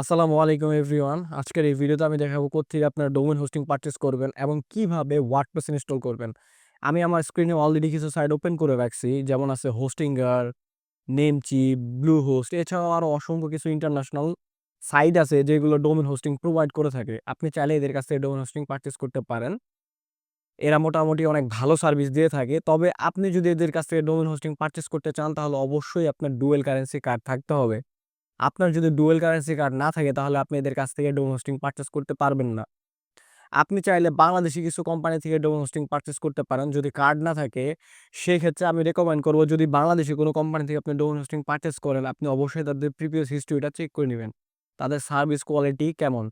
আসসালামু আলাইকুম এভরিওয়ান। আজকের এই ভিডিওতে আমি দেখাবো কোত্থেকে আপনার ডোমেন হোস্টিং পারচেস করবেন এবং কীভাবে ওয়ার্ডপ্রেস ইনস্টল করবেন। আমি আমার স্ক্রিনে অলরেডি কিছু সাইট ওপেন করে রাখছি, যেমন আছে হোস্টিঙ্গার নেমচিপ ব্লু হোস্ট এছাড়াও আরও অসংখ্য কিছু ইন্টারন্যাশনাল সাইট আছে যেগুলো ডোমেন হোস্টিং প্রোভাইড করে থাকে। আপনি চাইলে এদের কাছ থেকে ডোমেন হোস্টিং পারচেস করতে পারেন। এরা মোটামুটি অনেক ভালো সার্ভিস দিয়ে থাকে। তবে আপনি যদি এদের কাছ থেকে ডোমেন হোস্টিং পারচেস করতে চান, তাহলে অবশ্যই আপনার ডুয়েল কারেন্সি কার্ড থাকতে হবে। আপনার যদি ডুয়েল কারেন্সি কার্ড না থাকে, তাহলে আপনি এদের কাছ থেকে ডোমেন হোস্টিং পারচেস করতে পারবেন না। আপনি চাইলে বাংলাদেশি কিছু কোম্পানি থেকে ডোমেন হোস্টিং পারচেস করতে পারেন। যদি কার্ড না থাকে, সেক্ষেত্রে আমি রেকমেন্ড করব, যদি বাংলাদেশি কোনো কোম্পানি থেকে আপনি ডোমেন হোস্টিং পারচেস করেন, আপনি অবশ্যই তাদের প্রিভিয়াস হিস্ট্রিটা চেক করে নেবেন। তাদের সার্ভিস কোয়ালিটি কেমন?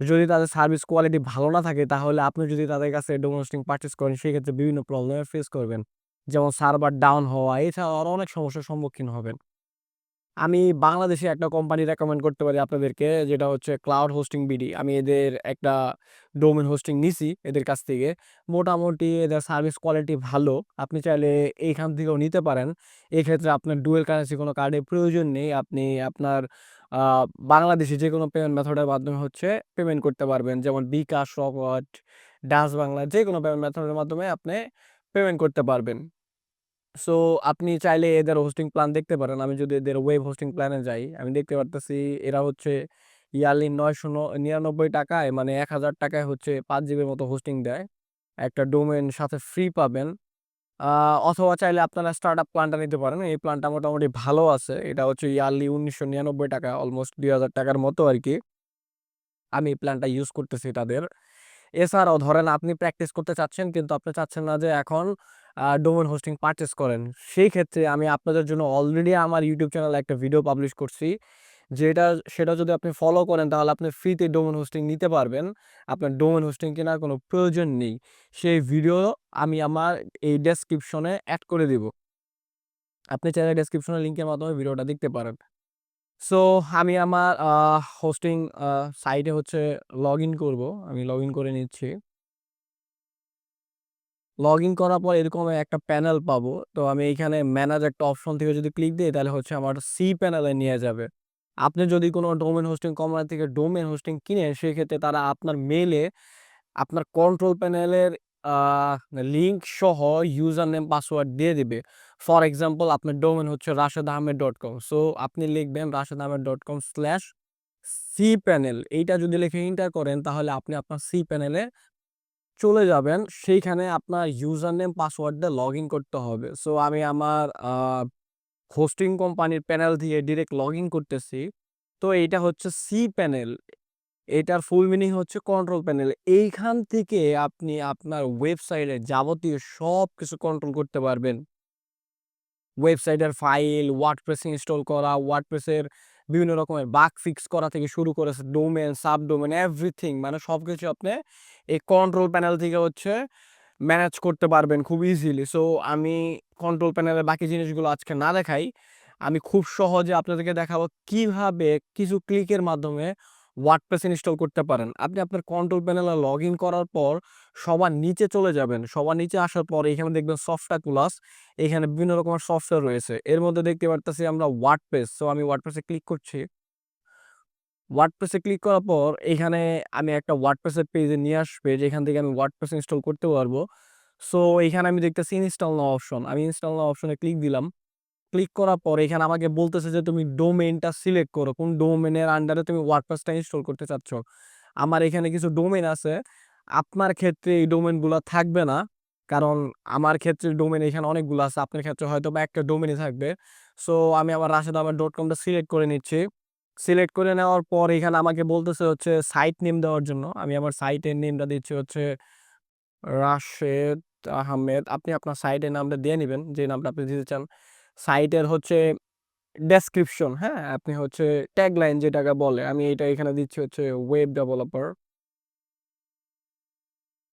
যদি তাদের সার্ভিস কোয়ালিটি ভালো না থাকে, তাহলে আপনি যদি তাদের কাছে ডোমেন হোস্টিং পারচেস করেন, সেক্ষেত্রে বিভিন্ন প্রবলেমের ফেস করবেন। যেমন সার্ভার ডাউন হওয়া, এছাড়াও আরও অনেক সমস্যার সম্মুখীন হবেন। আমি বাংলাদেশে একটা কোম্পানি রেকমেন্ড করতে পারি আপনাদেরকে, যেটা হচ্ছে ক্লাউড হোস্টিং বিডি আমি এদের একটা ডোমেন হোস্টিং নিছি এদের কাছ থেকে। মোটামুটি এদের সার্ভিস কোয়ালিটি ভালো। আপনি চাইলে এইখান থেকেও নিতে পারেন। এক্ষেত্রে আপনার ডুয়েল কারেন্সি কোনো কার্ডের প্রয়োজন নেই। আপনি আপনার বাংলাদেশে যে কোনো পেমেন্ট মেথডের মাধ্যমে হচ্ছে পেমেন্ট করতে পারবেন। যেমন বিকাশ, রকট ডাস বাংলা, যে কোনো পেমেন্ট মেথডের মাধ্যমে আপনি পেমেন্ট করতে পারবেন। সো আপনি চাইলে এদের হোস্টিং প্ল্যান দেখতে পারেন। আমি যদি এদের ওয়েব হোস্টিং প্ল্যানে যাই, আমি দেখতে পারতেছি এরা হচ্ছে ইয়ারলি নয়শো নিরানব্বই টাকায় মানে এক হাজার টাকায় হচ্ছে পাঁচ জিবির মতো হোস্টিং দেয়। একটা ডোমেন সাথে ফ্রি পাবেন। অথবা চাইলে আপনারা স্টার্ট আপ প্ল্যানটা নিতে পারেন। এই প্ল্যানটা মোটামুটি ভালো আছে। এটা হচ্ছে ইয়ারলি উনিশশো নিরানব্বই টাকা অলমোস্ট দুই হাজার টাকার মতো আর কি আমি এই প্ল্যানটা ইউজ করতেছি তাদের। এছাড়াও ধরেন আপনি প্র্যাকটিস করতে চাচ্ছেন কিন্তু আপনি চাচ্ছেন না যে এখন ডোমেন হোস্টিং পারচেস করেন। সেই ক্ষেত্রে আমি আপনাদের জন্য অলরেডি আমার ইউটিউব চ্যানেলে একটা ভিডিও পাবলিশ করছি। যেটা, সেটা যদি আপনি ফলো করেন তাহলে আপনি ফ্রিতে ডোমেন হোস্টিং নিতে পারবেন। আপনার ডোমেন হোস্টিং কেনার কোনো প্রয়োজন নেই। সেই ভিডিও আমি আমার এই ডেসক্রিপশনে অ্যাড করে দিব। আপনি চাইলে ডেসক্রিপশনের লিঙ্কের মাধ্যমে ভিডিওটা দেখতে পারেন। সো আমি আমার হোস্টিং সাইটে হচ্ছে লগ ইন করব। আমি লগ ইন করে নিচ্ছি। লগ ইন করার পর এরকম একটা প্যানেল পাবো। তো আমি এইখানে ম্যানেজ একটা অপশন থেকে যদি ক্লিক দিই, তাহলে হচ্ছে আমার সি প্যানেলে নিয়ে যাবে। আপনি যদি কোনো ডোমেন হোস্টিং কোম্পানি থেকে ডোমেন হোস্টিং কিনেন, সেক্ষেত্রে তারা আপনার মেলে আপনার কন্ট্রোল প্যানেলের লিঙ্ক সহ ইউজার নেম পাসওয়ার্ড দিয়ে দিবে। ফর এক্সাম্পল আপনার ডোমেন হচ্ছে Rashed Ahmed dot com so আপনি লিখবেন Rashed Ahmed dot com slash C panel এইটা যদি লিখে ইন্টার করেন, তাহলে আপনি আপনার সি প্যানেলে চলে যাবেন। সেইখানে আপনার ইউজার নেম পাসওয়ার্ড দিয়ে লগ ইন করতে হবে। সো আমি আমার হোস্টিং কোম্পানির প্যানেল দিয়ে ডিরেক্ট লগ ইন করতেছি। তো, এইটা হচ্ছে সি প্যানেল এটার ফুল মিনিং হচ্ছে কন্ট্রোল প্যানেল এইখান থেকে আপনি আপনার ওয়েবসাইটে যাবতীয় সব কিছু কন্ট্রোল করতে পারবেন। ওয়েবসাইটের ফাইল ওয়ার্ডপ্রেস ইনস্টল করা ওয়ার্ডপ্রেসের বিভিন্ন রকমের বাগ ফিক্স করা থেকে শুরু করেছে ডোমেন সাব ডোমেন এভরিথিং মানে সব কিছু আপনি এই কন্ট্রোল প্যানেল থেকে হচ্ছে ম্যানেজ করতে পারবেন খুব ইজিলি সো আমি কন্ট্রোল প্যানেলের বাকি জিনিসগুলো আজকে না দেখাই, আমি খুব সহজে আপনাদেরকে দেখাবো কীভাবে কিছু ক্লিকের মাধ্যমে ওয়ার্ডপ্রেস ইনস্টল করতে পারেন। আপনি আপনার কন্ট্রোল প্যানেলে লগ ইন করার পর সবার নিচে চলে যাবেন। সবার নিচে আসার পর এখানে দেখবেন সফটওয়্যার ক্লাস এখানে বিভিন্ন রকমের সফটওয়্যার রয়েছে। এর মধ্যে দেখতে পারতেছি আমরা ওয়ার্ডপ্রেস সো আমি ওয়ার্ডপ্রেসে ক্লিক করছি। ওয়ার্ডপ্রেসে ক্লিক করার পর এখানে আমি একটা ওয়ার্ডপ্রেসের পেজে নিয়ে আসবে, যেখান থেকে আমি ওয়ার্ডপ্রেস ইনস্টল করতে পারব। সো এখানে আমি দেখতেছি ইনস্টল নাও অপশন আমি ইনস্টল নাও অপশনে ক্লিক দিলাম। ক্লিক করার পর এখানে আমাকে বলতেছে যে, তুমি ডোমেনটা সিলেক্ট করো। কোন ডোমেনের আন্ডারে তুমি ওয়ার্ডপ্রেসটা ইনস্টল করতে চাচ্ছ? আমার এখানে কিছু ডোমেন আছে। আপনার ক্ষেত্রে এই ডোমেনগুলো থাকবে না। কারণ আমার ক্ষেত্রে ডোমেন এখানে অনেকগুলো আছে। আপনার ক্ষেত্রে হয়তো বা একটা ডোমেনই থাকবে। সো, আমি আমার রাশেদ আহমেদ ডট কমটা সিলেক্ট করে নিচ্ছি। সিলেক্ট করে নেওয়ার পর এখানে আমাকে বলতেছে হচ্ছে সাইট নেম দেওয়ার জন্য। আমি আমার সাইটের নেমটা দিচ্ছি হচ্ছে রাশেদ আহমেদ। আপনি আপনার সাইটের নামটা দিয়ে নেবেন। যে নামটা আপনি দিতে চান। সাইটের হচ্ছে ডেসক্রিপশন হ্যাঁ? আপনি হচ্ছে ট্যাগলাইন যেটাকে বলে, আমি এটা এখানে দিচ্ছি হচ্ছে ওয়েব ডেভেলপার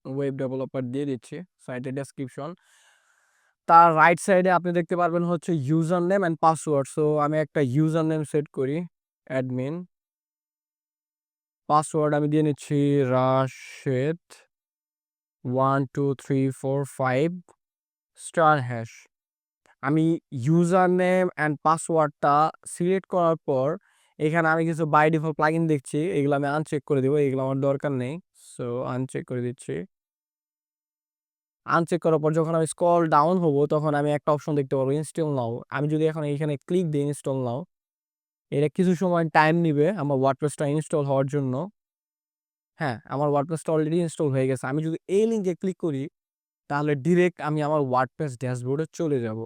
ওয়েব ডেভেলপার দিয়ে দিচ্ছি সাইটের ডেসক্রিপশন তার রাইট সাইডে আপনি দেখতে পারবেন হচ্ছে user name and password so আমি একটা ইউজার নেম সেট করি অ্যাডমিন পাসওয়ার্ড আমি দিয়ে নিচ্ছি Rashed. One two three four five star hash আমি ইউজার নেম অ্যান্ড পাসওয়ার্ডটা সিলেক্ট করার পর, এখানে আমি কিছু বাই ডিফল্ট প্লাগইন দেখছি, এগুলো আমি আনচেক করে দেবো, এগুলো আমার দরকার নেই। সো আনচেক করে দিচ্ছি। আনচেক করার পর যখন আমি স্কল ডাউন হব, তখন আমি একটা অপশন দেখতে পারব ইনস্টল নাও আমি যদি এখন এইখানে ক্লিক দিই ইনস্টল নাও এটা কিছু সময় টাইম নিবে আমার ওয়ার্ডপ্রেসটা ইনস্টল হওয়ার জন্য। হ্যাঁ আমার ওয়ার্ডপ্রেসটা অলরেডি ইনস্টল হয়ে গেছে। আমি যদি এই লিঙ্কে ক্লিক করি, তাহলে ডিরেক্ট আমি আমার ওয়ার্ডপ্রেস ড্যাশবোর্ডে চলে যাব।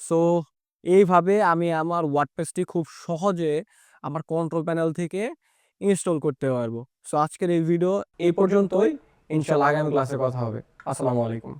সো এইভাবে আমি আমার ওয়ার্ডপ্রেসটি খুব সহজে আমার কন্ট্রোল প্যানেল থেকে ইনস্টল করতে পারব। সো আজকের এই ভিডিও এই পর্যন্তই। ইনশাল্লাহ আগামী ক্লাসে কথা হবে। আসসালামু আলাইকুম।